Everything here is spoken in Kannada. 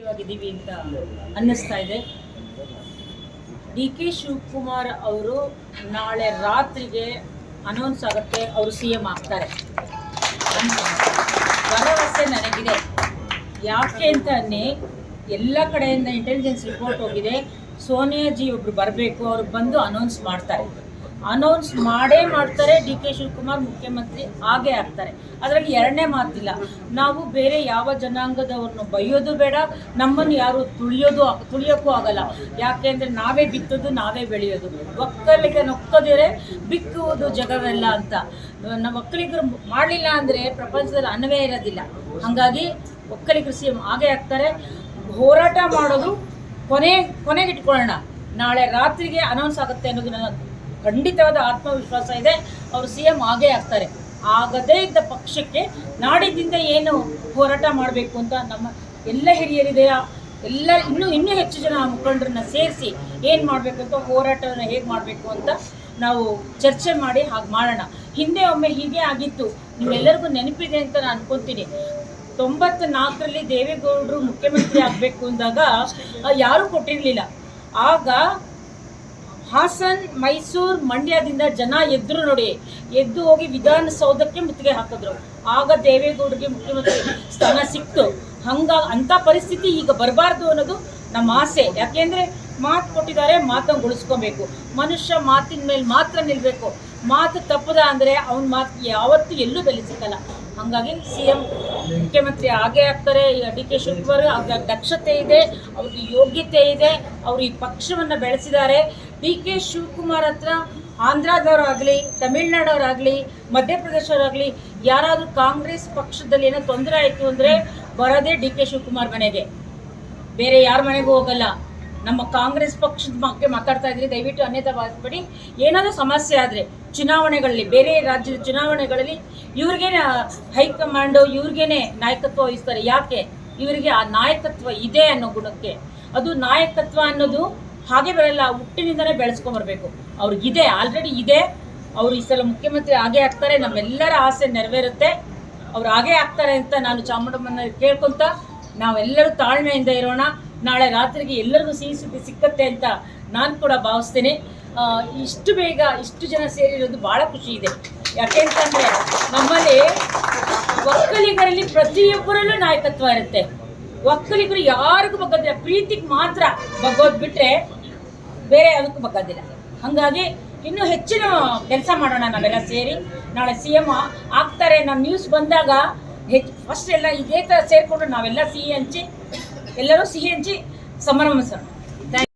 ಆಗಿದ್ದೀವಿ ಅಂತ ಅನ್ನಿಸ್ತಾ ಇದೆ. ಡಿ ಕೆ ಶಿವಕುಮಾರ್ ಅವರು ನಾಳೆ ರಾತ್ರಿಗೆ ಅನೌನ್ಸ್ ಆಗುತ್ತೆ ಅವರು ಸಿ ಎಂ ಆಗ್ತಾರೆ. ಭರವಸೆ ನನಗಿದೆ. ಯಾಕೆ ಅಂತ ಅನ್ನಿ, ಎಲ್ಲ ಕಡೆಯಿಂದ ಇಂಟೆಲಿಜೆನ್ಸ್ ರಿಪೋರ್ಟ್ ಹೋಗಿದೆ. ಸೋನಿಯಾಜಿ ಒಬ್ರು ಬರಬೇಕು, ಅವ್ರು ಬಂದು ಅನೌನ್ಸ್ ಮಾಡ್ತಾರೆ. ಅನೌನ್ಸ್ ಮಾಡೇ ಮಾಡ್ತಾರೆ ಡಿ ಕೆ ಶಿವಕುಮಾರ್ ಮುಖ್ಯಮಂತ್ರಿ ಆಗೇ ಆಗ್ತಾರೆ. ಅದರಲ್ಲಿ ಎರಡನೇ ಮಾತಿಲ್ಲ. ನಾವು ಬೇರೆ ಯಾವ ಜನಾಂಗದವ್ರನ್ನು ಬೈಯೋದು ಬೇಡ, ನಮ್ಮನ್ನು ಯಾರು ತುಳಿಯೋದು ತುಳಿಯೋಕ್ಕೂ ಆಗಲ್ಲ. ಯಾಕೆಂದರೆ ನಾವೇ ಬಿತ್ತೋದು, ನಾವೇ ಬೆಳೆಯೋದು. ಒಕ್ಕಲಿಗೆ ನೊಕ್ಕದಿರೆ ಬಿಕ್ಕುವುದು ಜಗವೆಲ್ಲ ಅಂತ. ನಮ್ಮ ಒಕ್ಕಲಿಗರು ಮಾಡಲಿಲ್ಲ ಅಂದರೆ ಪ್ರಪಂಚದಲ್ಲಿ ಅನ್ನವೇ ಇರೋದಿಲ್ಲ. ಹಾಗಾಗಿ ಒಕ್ಕಲಿಗರು ಸಿ ಆಗೇ ಆಗ್ತಾರೆ. ಹೋರಾಟ ಮಾಡೋದು ಕೊನೆ, ಕೊನೆಗಿಟ್ಕೊಳ್ಳೋಣ. ನಾಳೆ ರಾತ್ರಿಗೆ ಅನೌನ್ಸ್ ಆಗುತ್ತೆ ಅನ್ನೋದು ನನ್ನ ಖಂಡಿತವಾದ ಆತ್ಮವಿಶ್ವಾಸ ಇದೆ. ಅವರು ಸಿ ಎಂ ಆಗೇ ಆಗ್ತಾರೆ. ಆಗದೇ ಇದ್ದ ಪಕ್ಷಕ್ಕೆ ನಾಡಿದ್ದಿಂದ ಏನು ಹೋರಾಟ ಮಾಡಬೇಕು ಅಂತ ನಮ್ಮ ಎಲ್ಲ ಹಿರಿಯರಿದೆಯ? ಎಲ್ಲ ಇನ್ನೂ ಇನ್ನೂ ಹೆಚ್ಚು ಜನ ಮುಖಂಡರನ್ನ ಸೇರಿಸಿ ಏನು ಮಾಡಬೇಕಂತ ಹೋರಾಟವನ್ನು ಹೇಗೆ ಮಾಡಬೇಕು ಅಂತ ನಾವು ಚರ್ಚೆ ಮಾಡಿ ಹಾಗೆ ಮಾಡೋಣ. ಹಿಂದೆ ಒಮ್ಮೆ ಹೀಗೆ ಆಗಿತ್ತು. ನಿಮ್ಮೆಲ್ಲರಿಗೂ ನೆನಪಿದೆ ಅಂತ ನಾನು ಅನ್ಕೊತೀನಿ. ತೊಂಬತ್ತ ನಾಲ್ಕರಲ್ಲಿ ದೇವೇಗೌಡರು ಮುಖ್ಯಮಂತ್ರಿ ಆಗಬೇಕು ಅಂದಾಗ ಯಾರೂ ಕೊಟ್ಟಿರಲಿಲ್ಲ. ಆಗ ಹಾಸನ್, ಮೈಸೂರು ಮಂಡ್ಯದಿಂದ ಜನ ಎದ್ರು ನೋಡಿ, ಎದ್ದು ಹೋಗಿ ವಿಧಾನಸೌಧಕ್ಕೆ ಮುತ್ತಿಗೆ ಹಾಕಿದ್ರು. ಆಗ ದೇವೇಗೌಡರಿಗೆ ಮುಖ್ಯಮಂತ್ರಿ ಸ್ಥಾನ ಸಿಕ್ತು. ಹಂಗ ಅಂಥ ಪರಿಸ್ಥಿತಿ ಈಗ ಬರಬಾರ್ದು ಅನ್ನೋದು ನಮ್ಮ ಆಸೆ. ಯಾಕೆಂದ್ರೆ ಮಾತು ಕೊಟ್ಟಿದ್ದಾರೆ, ಮಾತನ್ನು ಉಳಿಸ್ಕೊಬೇಕು ಮನುಷ್ಯ ಮಾತಿನ ಮೇಲೆ ಮಾತ್ರ ನಿಲ್ಲಬೇಕು ಮಾತು ತಪ್ಪದ ಅಂದರೆ ಅವನ ಮಾತು ಯಾವತ್ತೂ ಎಲ್ಲೂ ಬೆಲೆ ಸಿಕ್ಕಲ್ಲ. ಹಾಗಾಗಿ ಸಿ ಎಂ ಮುಖ್ಯಮಂತ್ರಿ ಆಗೇ ಆಗ್ತಾರೆ. ಡಿ ಕೆ ಶಿವಕುಮಾರ್ ಅವ್ರ ದಕ್ಷತೆ ಇದೆ, ಅವ್ರಿಗೆ ಯೋಗ್ಯತೆ ಇದೆ, ಅವರು ಈ ಪಕ್ಷವನ್ನು ಬೆಳೆಸಿದ್ದಾರೆ. ಡಿ ಕೆ ಶಿವಕುಮಾರ್ ಹತ್ರ ಆಂಧ್ರದವರಾಗಲಿ, ತಮಿಳ್ನಾಡವರಾಗಲಿ, ಮಧ್ಯಪ್ರದೇಶವರಾಗಲಿ, ಯಾರಾದರೂ ಕಾಂಗ್ರೆಸ್ ಪಕ್ಷದಲ್ಲಿ ಏನೋ ತೊಂದರೆ ಆಯಿತು ಅಂದರೆ ಬರೋದೇ ಡಿ ಕೆ ಶಿವಕುಮಾರ್ ಮನೆಗೆ. ಬೇರೆ ಯಾರ ಮನೆಗೂ ಹೋಗಲ್ಲ. ನಮ್ಮ ಕಾಂಗ್ರೆಸ್ ಪಕ್ಷದ ಬಗ್ಗೆ ಮಾತಾಡ್ತಾ ಇದ್ರಿ, ದಯವಿಟ್ಟು ಅನ್ಯತಾ ಭಾವಿಸ್ಬೇಡಿ ಏನಾದರೂ ಸಮಸ್ಯೆ ಆದರೆ ಚುನಾವಣೆಗಳಲ್ಲಿ, ಬೇರೆ ರಾಜ್ಯದ ಚುನಾವಣೆಗಳಲ್ಲಿ ಇವ್ರಿಗೇನೆ ಹೈಕಮಾಂಡು, ಇವ್ರಿಗೇನೆ ನಾಯಕತ್ವ ವಹಿಸ್ತಾರೆ. ಯಾಕೆ? ಇವರಿಗೆ ಆ ನಾಯಕತ್ವ ಇದೆ ಅನ್ನೋ ಗುಣಕ್ಕೆ. ಅದು ನಾಯಕತ್ವ ಅನ್ನೋದು ಹಾಗೆ ಬರಲ್ಲ ಹುಟ್ಟಿನಿಂದನೇ ಬೆಳೆಸ್ಕೊಂಬರ್ಬೇಕು ಅವ್ರಿಗಿದೆ ಆಲ್ರೆಡಿ ಇದೆ ಅವ್ರು ಈ ಸಲ ಮುಖ್ಯಮಂತ್ರಿ ಹಾಗೆ ಆಗ್ತಾರೆ, ನಮ್ಮೆಲ್ಲರ ಆಸೆ ನೆರವೇರುತ್ತೆ. ಅವ್ರು ಹಾಗೆ ಆಗ್ತಾರೆ ಅಂತ ನಾನು ಚಾಮುಂಡಮ್ಮನ ಕೇಳ್ಕೊಂತ ನಾವೆಲ್ಲರೂ ತಾಳ್ಮೆಯಿಂದ ಇರೋಣ. ನಾಳೆ ರಾತ್ರಿಗೆ ಎಲ್ಲರಿಗೂ ಸಿಹಿ ಸುದ್ದಿ ಸಿಕ್ಕತ್ತೆ ಅಂತ ನಾನು ಕೂಡ ಭಾವಿಸ್ತೇನೆ. ಇಷ್ಟು ಬೇಗ ಇಷ್ಟು ಜನ ಸೇರಿರೋದು ಭಾಳ ಖುಷಿ ಇದೆ. ಯಾಕೆಂತಂದರೆ ನಮ್ಮಲ್ಲಿ ಒಕ್ಕಲಿಗರಲ್ಲಿ ಪ್ರತಿಯೊಬ್ಬರಲ್ಲೂ ನಾಯಕತ್ವ ಇರುತ್ತೆ. ಒಕ್ಕಲಿಗರು ಯಾರಿಗೂ ಬಗ್ಗೋದಿಲ್ಲ. ಪ್ರೀತಿಗೆ ಮಾತ್ರ ಬಗ್ಗೋದು ಬಿಟ್ಟರೆ ಬೇರೆ ಅದಕ್ಕೂ ಬಗ್ಗೋದಿಲ್ಲ. ಹಾಗಾಗಿ ಇನ್ನೂ ಹೆಚ್ಚಿನ ಕೆಲಸ ಮಾಡೋಣ ನಾವೆಲ್ಲ ಸೇರಿ. ನಾಳೆ ಸಿ ಎಂ ಆಗ್ತಾರೆ. ನಮ್ಮ ನ್ಯೂಸ್ ಬಂದಾಗ ಹೆಚ್ಚು ಫಸ್ಟ್ ಎಲ್ಲ ಇದೇ ಥರ ಸೇರಿಕೊಂಡು ನಾವೆಲ್ಲ ಸಿಹಿ ಹಂಚಿ, ಎಲ್ಲರೂ ಸಿಹಿ ಹಂಚಿ ಸಂಭ್ರಮಿಸೋಣ